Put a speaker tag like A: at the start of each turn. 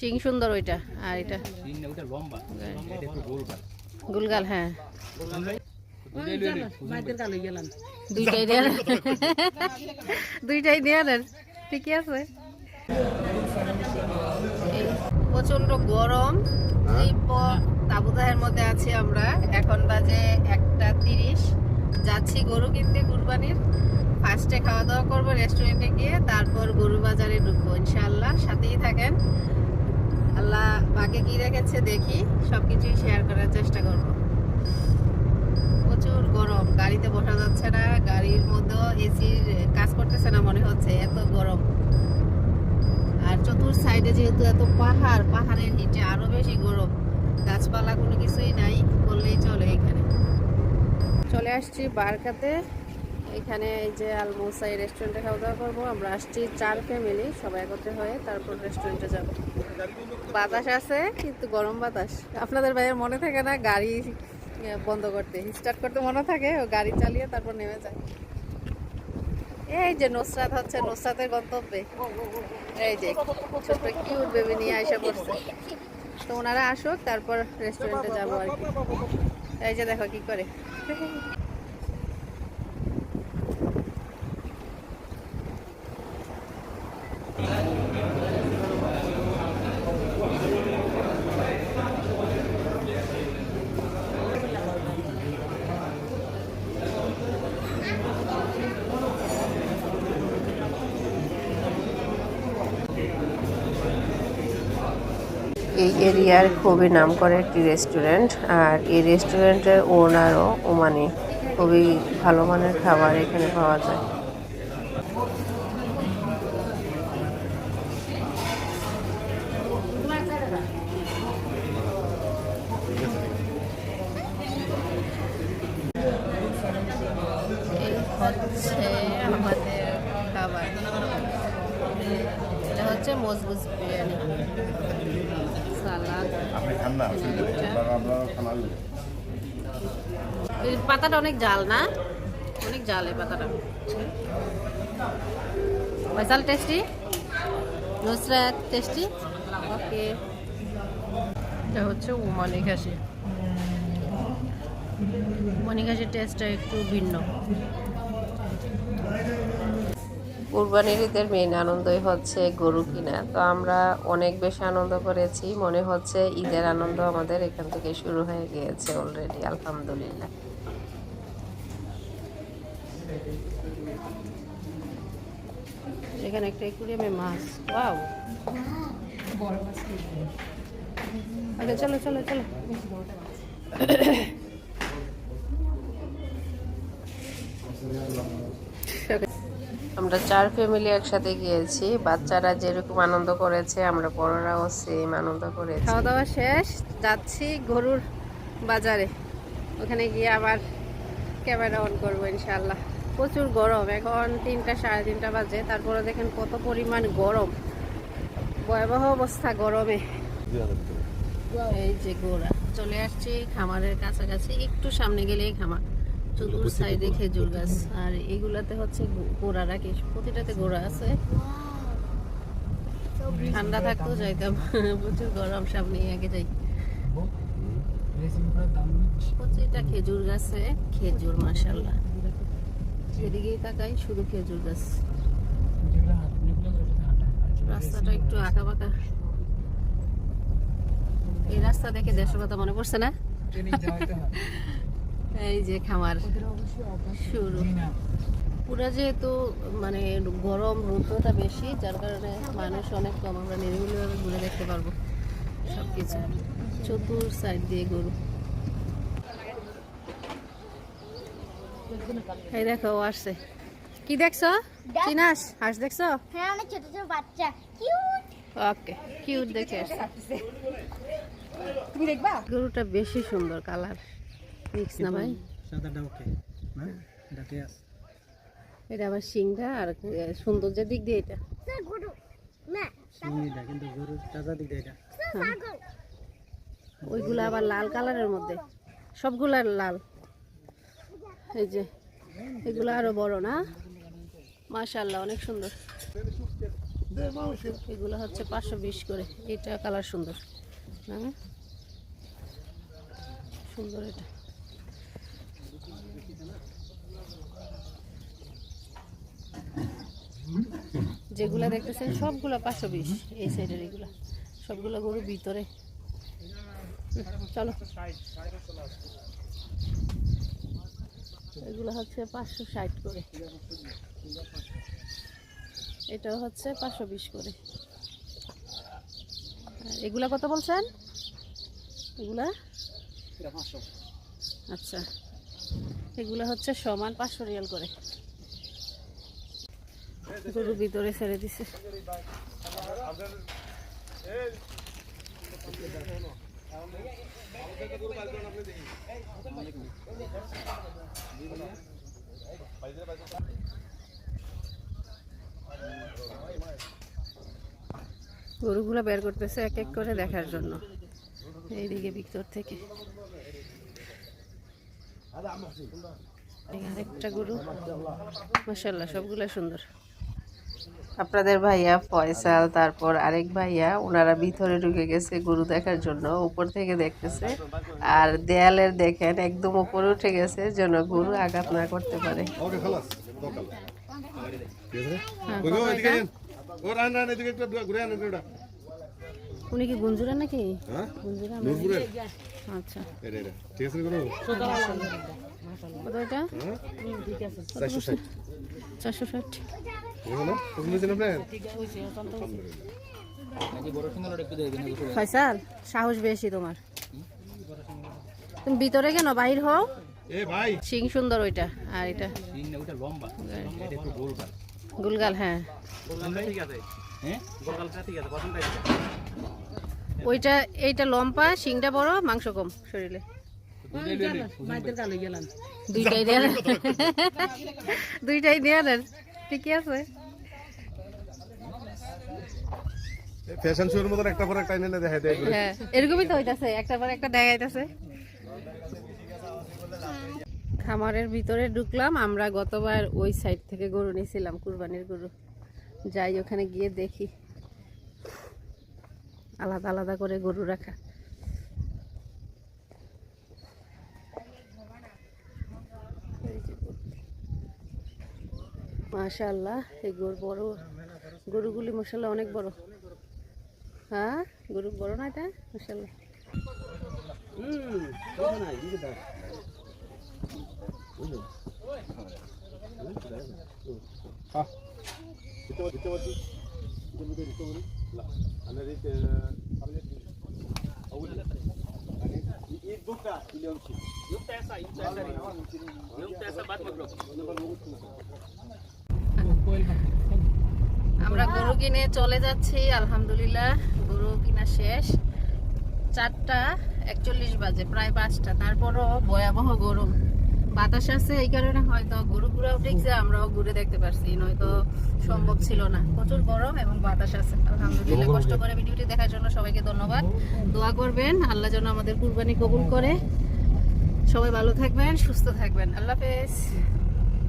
A: সিং সুন্দর ওইটা আর এটা।
B: গোলগাল
A: হ্যাঁ। দুইটাই দেন। দুইটাই দেন ঠিকই আছে। প্রচণ্ড গরম। এই প- তাবুদাহের মধ্যে আছি আমরা। এখন বাজে একটা তিরিশ। যাচ্ছি গরু কিনতে কুরবানির। ফার্স্টে খাওয়া দাওয়া করব রেস্টুরেন্টে গিয়ে তারপর গরু বাজারে ঢুকবো ইনশাআল্লাহ। সাথেই থাকেন। আল্লাহ বাকি কি রেখেছে দেখি, সবকিছুই শেয়ার করার চেষ্টা করব। প্রচুর গরম, গাড়িতে বসা যাচ্ছে না, গাড়ির মধ্যেও এসির কাজ করতেছে না মনে হচ্ছে, এত গরম। আর চতুর সাইডে যেহেতু এত পাহাড়, পাহাড়ের নিচে আরও বেশি গরম, গাছপালা কোনো কিছুই নাই, বললেই চলে এখানে। চলে আসছি বারকাতে। এখানে এই যে আলমোসাই রেস্টুরেন্টে খাওয়া দাওয়া করব। আমরা আসছি চার ফ্যামিলি সবাই একত্রে হয়ে তারপর রেস্টুরেন্টে যাব। বাতাস আছে, কিন্তু গরম বাতাস। আপনাদের ভাইয়ের মনে থাকে না, গাড়ি বন্ধ করতে। স্টার্ট করতে মনে থাকে, ও গাড়ি চালিয়ে তারপর নেমে যায়। এই যে নুসরাত হচ্ছে, নুসরাতের গন্তব্যে। এই যে, ছোট্ট কিউট বেবি নিয়ে আইসা পড়ছে। তো ওনারা আসুক, তারপর রেস্টুরেন্টে যাব আর কি। এই যে দেখো কি করে। এই এরিয়ার খুবই নাম করা একটি রেস্টুরেন্ট আর এই রেস্টুরেন্টের ওনারও ওমানি। খুবই ভালো মানের খাবার এখানে পাওয়া যায় এই হচ্ছে আমাদের খাবার এটা হচ্ছে মজবুজ বিরিয়ানি। সালাদ। পাতাটা অনেক জাল না? অনেক জাল এই পাতাটা। Faisal tasty? Nusrat tasty? Okay. এটা হচ্ছে উমানি ঘাসি ঘাসির টেস্টটা একটু ভিন্ন। কুরবানির ঈদের মেন আনন্দই হচ্ছে গরু কিনা। তো আমরা অনেক বেশি আনন্দ করেছি। মনে হচ্ছে ঈদের আনন্দ আমাদের এখান থেকে শুরু হয়ে গিয়েছে অলরেডি আলহামদুলিল্লাহ। এখানে একটা একুরিয়ামে মাছ। ওয়াও। আচ্ছা চলো চলো চলো। আমরা চার ফ্যামিলি একসাথে গিয়েছি, বাচ্চারা যেরকম আনন্দ করেছে, আমরা বড়রাও সেম আনন্দ করেছি। খাওয়া দাওয়া শেষ, যাচ্ছি গরুর বাজারে। ওখানে গিয়ে আবার ক্যামেরা অন করব ইনশাল্লাহ প্রচুর গরম, এখন তিনটা, সাড়ে তিনটা বাজে, তারপরে দেখেন কত পরিমাণ গরম। ভয়াবহ অবস্থা গরমে। এই যে গোড়া, চলে আসছি খামারের কাছাকাছি, একটু সামনে গেলেই খামার। চতুর সাইডে খেজুর গাছ। আর এগুলাতে হচ্ছে গোড়া রাখি। প্রতিটাতে গোড়া আছে। ঠান্ডা থাকতেও যাইতাম প্রচুর গরম সামনে আগে যাই। প্রতিটা খেজুর গাছে খেজুর মাসাল্লাহ যেদিকেই তাকাই শুধু খেজুর গাছ। রাস্তাটা একটু আঁকা বাঁকা এই রাস্তা দেখে দেশের কথা মনে পড়ছে না? এই যে খামার শুরু। পুরা যেহেতু মানে গরম রৌদ্রটা বেশি যার কারণে মানুষ অনেক কম। আমরা নিরিবিলিভাবে ঘুরে দেখতে পারব সবকিছু। চতুর সাইড দিয়ে গরু। এই দেখো ও আসছে। কি দেখছ? চিনাস? হাঁস দেখছ?
C: হ্যাঁ অনেক ছোট ছোট বাচ্চা। কিউট
A: ওকে কিউট দেখে আসছে।
D: তুমি দেখবা?
A: গরুটা বেশি সুন্দর কালার মিক্স না ভাই?
B: সাদাটা ওকে না? এটা পেঁয়াজ
A: এটা আবার শিংটা আর সৌন্দর্যের দিক দিয়ে এটা।
C: স্যার গরু না
B: চিংড়িটা কিন্তু গরুর তাজা দিকে এটা।
A: ওইগুলো আবার লাল কালারের মধ্যে। সবগুলা লাল। এই যে এগুলো আরও বড় না? মাশাল্লাহ অনেক সুন্দর। এগুলো হচ্ছে পাঁচশো বিশ করে। এটা কালার সুন্দর। না সুন্দর এটা। যেগুলা দেখতেছেন সবগুলো পাঁচশো বিশ। এই সাইডের এগুলা। সবগুলো গরু ভিতরে। চলো। এগুলো হচ্ছে পাঁচশো ষাট করে। এটাও হচ্ছে পাঁচশো বিশ করে। এগুলা কত বলছেন? এগুলা? আচ্ছা। এগুলো হচ্ছে সমান পাঁচশো রিয়াল করে। গরু ভিতরে ছেড়ে দিছে। গরুগুলো বের করতেছে এক এক করে দেখার জন্য। এইদিকে ভিতর থেকে। এই আরেকটা গরু। মাসাল্লাহ সবগুলো সুন্দর। আপনাদের ভাইয়া ফয়সাল তারপর আরেক ভাইয়া ওনারা ভিতরে ঢুকে গেছে গরু দেখার জন্য উপর থেকে দেখতেছে। আর দেয়ালের দেখেন একদম উপরে উঠে গেছে যেন গরু আঘাত না করতে পারে। উনি কি গুঞ্জুরা নাকি?
E: হ্যাঁ?
A: আচ্ছা।
E: এটা এটা ঠিক আছে
A: কত এটা
E: হ্যাঁ চারশো ষাট।
A: ফয়সাল সাহস বেশি তোমার। তুমি ভিতরে কেন? বাইর হও।
E: এ ভাই।
A: সিং সুন্দর ওইটা আর এটা। গুলগাল হ্যাঁ।
B: ঠিক আছে হ্যাঁ গোল গালটা ঠিক আছে পছন্দ হয়েছে
A: ওইটা এইটা লম্বা শিংটা বড় মাংস কম শরীরে। দুইটাই দেয়া দুইটাই দেয়া দেন ঠিকই আছে।
E: ফ্যাশন শোর মতন একটা পর একটা এনে দেখাই দেয়
A: হ্যাঁ এরকমই তো হইতাছে একটা পর একটা দেখাইতেছে। খামারের ভিতরে ঢুকলাম আমরা গতবার ওই সাইড থেকে গরু নিয়েছিলাম কুরবানির গরু। যাই ওখানে গিয়ে দেখি। আলাদা আলাদা করে গরু রাখা। মাশাল্লাহ এই গরু বড়। গরুগুলি মশাল্লাহ অনেক বড়। হ্যাঁ? গরু বড় না এটা? মাশাল্লাহ
E: لا
A: আমরা গরু কিনে চলে যাচ্ছি আলহামদুলিল্লাহ। গরু কিনা শেষ। চারটা একচল্লিশ বাজে প্রায় পাঁচটা। তারপরও ভয়াবহ গরম। বাতাস আছে এই কারণে হয়তো গরুগুলাও দেখছে আমরাও ঘুরে দেখতে পারছি। নয়তো সম্ভব ছিল না। প্রচুর গরম এবং বাতাস আছে। আলহামদুলিল্লাহ কষ্ট করে ভিডিওটি দেখার জন্য সবাইকে ধন্যবাদ। দোয়া করবেন আল্লাহ যেন আমাদের কুরবানি কবুল করে। সবাই ভালো থাকবেন সুস্থ থাকবেন। আল্লাহ হাফেজ।